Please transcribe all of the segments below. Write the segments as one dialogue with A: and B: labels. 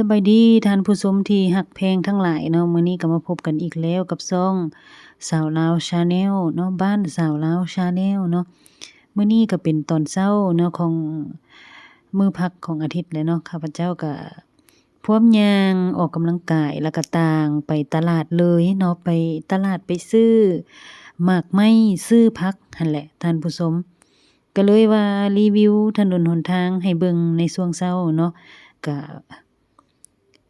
A: สบายดีท่านผู้ชมที่ฮักแพลงทั้งหลายเนาะมื้อนี้ก็มาพบกันอีกแล้วกับช่องสาวลาว Channel เนาะบ้านสาวลาว Channel เนาะมื้อนี้ก็เป็นตอนเช้าเนาะของมื้อพักของอาทิตย์เลยเนาะข้าพเจ้าก็พร้อมยางออกกำลังกายแล้วก็ต่างไปตลาดเลยเนาะไปตลาดไปซื้อหมากไม้ซื้อผักหั่นแหละท่านผู้ชมก็เลยว่ารีวิวถนนหนทางให้เบิ่งในช่วงเช้าเนาะก็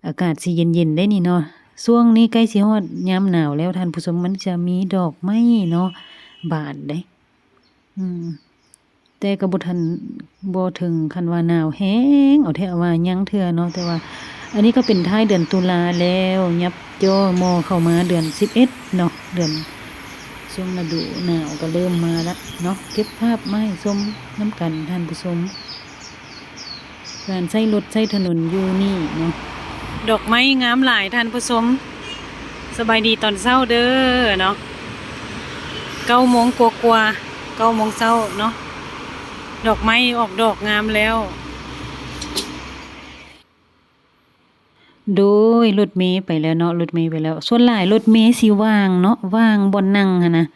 A: อากาศสิเย็นๆได้นี่เนาะช่วงนี้ใกล้สิฮอดยามหนาวแล้วท่านผู้ชมมันจะมีดอกไม้เนาะบานเด้อืมแต่ก็บ่ทันบ่ถึงคันว่าหนาวแฮงเอาแท้ว่ายังเทื่อเนาะแต่ว่า อันนี้ก็เป็นท้ายเดือนตุลาแล้ว ยับย่อมอเข้ามาเดือน11เอ็ดเนาะเดือนช่วงฤดูหนาวก็เริ่มมาล้วเนาะเก็บภาพมาให้ชมน้ำกันท่านผู้ชมการใช้รถใช้ถนนอยู่นี่เนาะ ดอกไม้งามหลายท่านผู้ชมสบายดีตอนเช้าเด้อเนาะเก้าโมงกว่าๆเก้าโมงเช้าเนาะดอกไม้ออกดอกงามแล้ว โดยรถเมย์ไปแล้วเนาะรถเมย์ไปแล้ว ส่วนหลายรถเมย์สิว่างเนาะว่างบ่นั่งนะ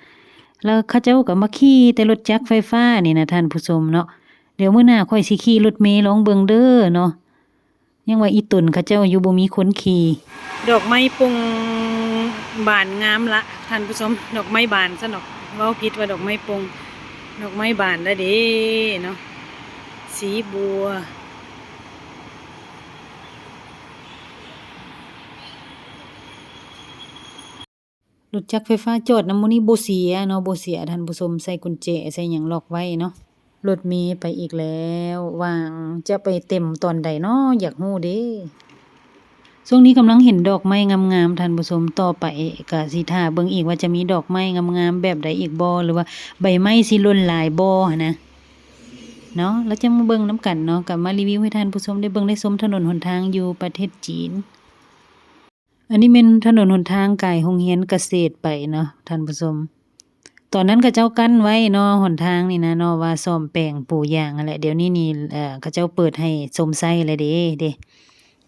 A: แล้วเขาเจ้าก็มาขี่แต่รถจักรไฟฟ้านี่นะท่านผู้ชมเนาะเดี๋ยวเมื้อหน้าค่อยสิขี่รถเมย์ลองเบิงเด้อเนาะ ยังว่าอีตุนเขาเจ้าอยู่บ่มีคนขี่ดอกไม้ปงบานงามละท่านผู้ชมดอกไม้บานซะดอกเว้าผิดว่าดอกไม้ปงดอกไม้บานแล้วเด้เนาะสีบัวรถจักรไฟฟ้าจอดนำหมื้นี้บ่เสียเนาะบ่เสียท่านผู้ชมใส่กุญแจใส่หยังล็อกไว้เนาะ รถเมล์ไปอีกแล้วว่างจะไปเต็มตอนใดเนาะอยากฮู้เด้ช่วงนี้กำลังเห็นดอกไม้งามๆท่านผู้ชมต่อไปก็สิท่าเบิ่งอีกว่าจะมีดอกไม้งามๆแบบใดอีกบ่หรือว่าใบไม้สิล่นหลายบ่นะเนาะแล้วจะมาเบิ่งนํกันเนาะก็มารีวิวให้ท่านผู้ชมได้เบิ่งได้ชมถนนหนทางอยู่ประเทศจีน อันนี้เป็นถนนหนทางไก่โรงเรียนเกษตรไปเนาะท่านผู้ชม ตอนนั้นเขาเจ้ากั้นไว้เนาะหนทางนี่นะเนาะว่าซ่อมแปลงปลูกหญ้านั่นแหละเดี๋ยวนี้นี่เอ่อเขาเจ้าเปิดให้ชมไส้แล้วเด้เด้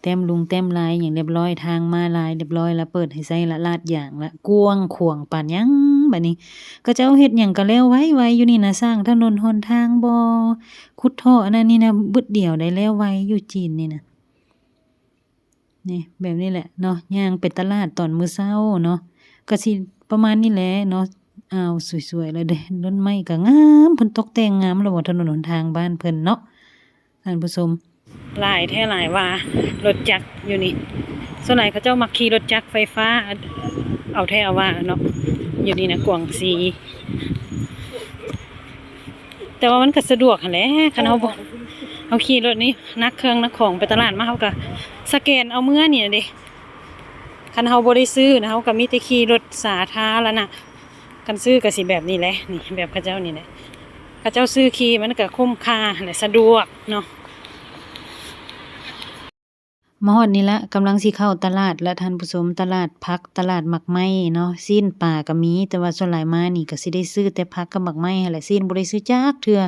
A: แต้มลุงแต้มลายอย่างเรียบร้อยทางมาลายเรียบร้อยแล้วเปิดให้ไส้ละลาดอย่างละกวางขวงปานยังบัดนี้เขาเจ้าเฮ็ดหยังก็แล้วไว้ไว้อยู่นี่นะสร้างถนนหนทางบ่ขุดท่ออันนั้นนี่นะบึดเดียวได้แล้วไว้อยู่จีนนี่นะนี่แบบนี้แหละเนาะย่างไปตลาดตอนมื้อเช้าเนาะก็สิประมาณนี้แหละเนาะ อ้าวสวยๆเลยเด้ต้นไม้ก็งามเพิ่นตกแต่งงามระบบถนนหนทางบ้านเพิ่นเนาะท่านผู้ชมหลายแท้หลายว่ารถจักรอยู่นี่ส่วนใหญ่เขาเจ้ามักขี่รถจักรไฟฟ้า เอาแท้เอาว่าเนาะอยู่นี่นะกวางซีแต่ว่ามันก็สะดวกหั่นแหละคันเฮาบเอาขี่รถนี่นักเครื่องนักของไปตลาดมาเขาก็สแกนเอาเมื่อนี่นะเด้คันเฮาบ่ได้ซื้อนะเฮาก็มีแต่ขี่รถสาธารณะ กันซื้อก็สิแบบนี้แหละนี่แบบเขาเจ้านี่แหละเขาเจ้าซื้อขี่มันก็คุ้มค่าและสะดวกเนาะมาฮอดนี่ละกำลังสิเข้าตลาดและท่านผู้ชมตลาดผักตลาดหมักไม้เนาะซีนป่าก็มี แต่ว่าส่วนหลายมานี่ก็สิได้ซื้อแต่ผักกับหมักไม้แหละซีนบ่ได้ซื้อจักเทื่อ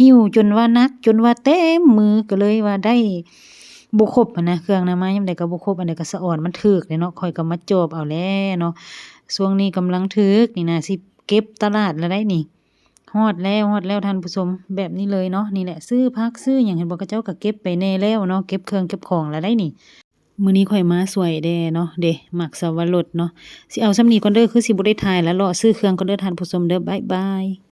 A: หิวจนว่านักจนว่าเต็มมือก็เลยว่าได้ บ่ครบนะเครื่องนำมายามใดก็บ่ครบอันใดก็สะอ่อนมันถึกเลยเนาะข้อยก็มาจอบเอาแล้วเนาะช่วงนี้กำลังถึกนี่นะสิเก็บตลาดแล้วได้นี่ฮอดแล้วฮอดแล้วท่านผู้ชมแบบนี้เลยเนาะนี่แหละซื้อผักซื้อหยังเห็นบ่เขาเจ้าก็เก็บไปแน่แล้วเนาะเก็บเครื่องเก็บของแล้วได้นี่มื้อนี้ข่อยมาสวยแด้เนาะเด้หมักสวรสเนาะสิเอาส่ำนี้ก่อนเด้อคือสิบ่ได้ถ่ายแล้วเลาะซื้อเครื่องก่อนเด้อท่านผู้ชมเด้อบ๊ายบาย